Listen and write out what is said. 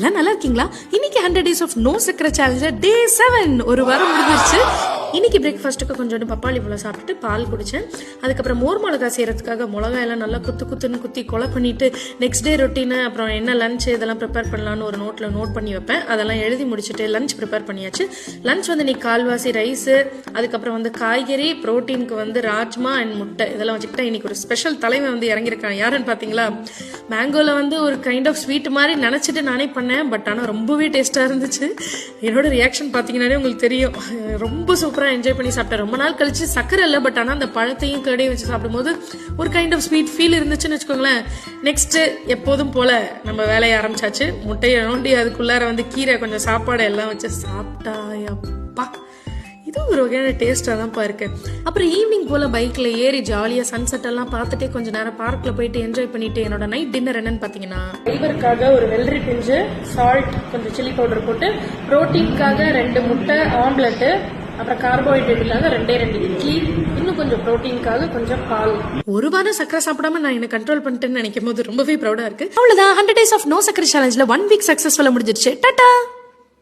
எல்லாம் நல்லா இருக்கீங்களா? இன்னைக்கு ஹண்ட்ரட் டேஸ் ஆஃப் நோ சக்கரை சேலஞ்சர் டே செவன் ஒரு வாரம் முடிஞ்சிருச்சு. இன்னைக்கு பிரேக்ஃபாஸ்ட்டுக்கு கொஞ்சோண்டு பப்பாளி பழம் சாப்பிட்டு பால் குடித்தேன் அதுக்கப்புறம் மோர் மிளகா செய்கிறதுக்காக மிளகாயெல்லாம் நல்லா குத்து குத்துன்னு குத்தி கொலை பண்ணிவிட்டு நெக்ஸ்ட் டே ரொட்டீனு அப்புறம் என்ன லஞ்ச் இதெல்லாம் ப்ரிப்பேர் பண்ணலான்னு ஒரு நோட்டில் நோட் பண்ணி வைப்பேன். அதெல்லாம் எழுதி முடிச்சுட்டு லஞ்ச் ப்ரிப்பேர் பண்ணியாச்சு. லஞ்ச் வந்து நீ கால்வாசி ரைஸு அதுக்கப்புறம் வந்து காய்கறி ப்ரோட்டீனுக்கு வந்து ராஜ்மா அண்ட் முட்டை. இதெல்லாம் வச்சுக்கிட்டா இன்னைக்கு ஒரு ஸ்பெஷல் தலைவன் வந்து இறங்கியிருக்கான். யாருன்னு பார்த்தீங்களா மேங்கோவில் வந்து ஒரு கைண்ட் ஆஃப் ஸ்வீட் மாதிரி நினச்சிட்டு நானே பண்ணேன். பட் ஆனால் ரொம்பவே டேஸ்ட்டாக இருந்துச்சு. என்னோட ரியாக்ஷன் பார்த்தீங்கன்னாலே உங்களுக்கு தெரியும். ரொம்ப சூப்பராக சூப்பராக என்ஜாய் பண்ணி சாப்பிட்டேன் ரொம்ப நாள் கழிச்சு சக்கரை இல்லை பட் ஆனால் அந்த பழத்தையும் கடையும் வச்சு சாப்பிடும்போது ஒரு கைண்ட் ஆஃப் ஸ்வீட் ஃபீல் இருந்துச்சுன்னு வச்சுக்கோங்களேன். நெக்ஸ்ட்டு எப்போதும் போல் நம்ம வேலையை ஆரம்பிச்சாச்சு. முட்டையை நோண்டி அதுக்குள்ளார வந்து கீரை கொஞ்சம் சாப்பாடு எல்லாம் வச்சு சாப்பிட்டா அப்பா இது ஒரு வகையான டேஸ்ட்டாக தான்ப்பா இருக்கு. அப்புறம் ஈவினிங் போல் பைக்கில் ஏறி ஜாலியாக சன்செட் எல்லாம் பார்த்துட்டே கொஞ்ச நேரம் பார்க்கில் போயிட்டு என்ஜாய் பண்ணிட்டு என்னோட நைட் டின்னர் என்னன்னு பார்த்தீங்கன்னா ஃபைபருக்காக ஒரு வெள்ளரி பிஞ்சு சால்ட் கொஞ்சம் சில்லி பவுடர் போட்டு ப்ரோட்டீனுக்காக ரெண்டு முட்டை ஆம்லெட்டு அப்புறம் கார்போஹைட்ரேட்டுக்காக ரெண்டே ரெண்டு இட்லி இன்னும் கொஞ்சம் ப்ரோட்டீனுக்காக கொஞ்சம் பால். ஒரு வாரம் சக்கரை சாப்பிடாம நான் என்ன கண்ட்ரோல் பண்ணிட்டேன்னு நினைக்கும் போது ரொம்பவே ப்ரௌடா இருக்கு. அவ்வளவுதான் ஹண்ட்ரட் டேஸ் ஆஃப் நோ சக்கரை சேலஞ்சில் ஒன் வீக் சக்ஸஸ்ஃபுல்லாக முடிஞ்சிருச்சு. டாட்டா!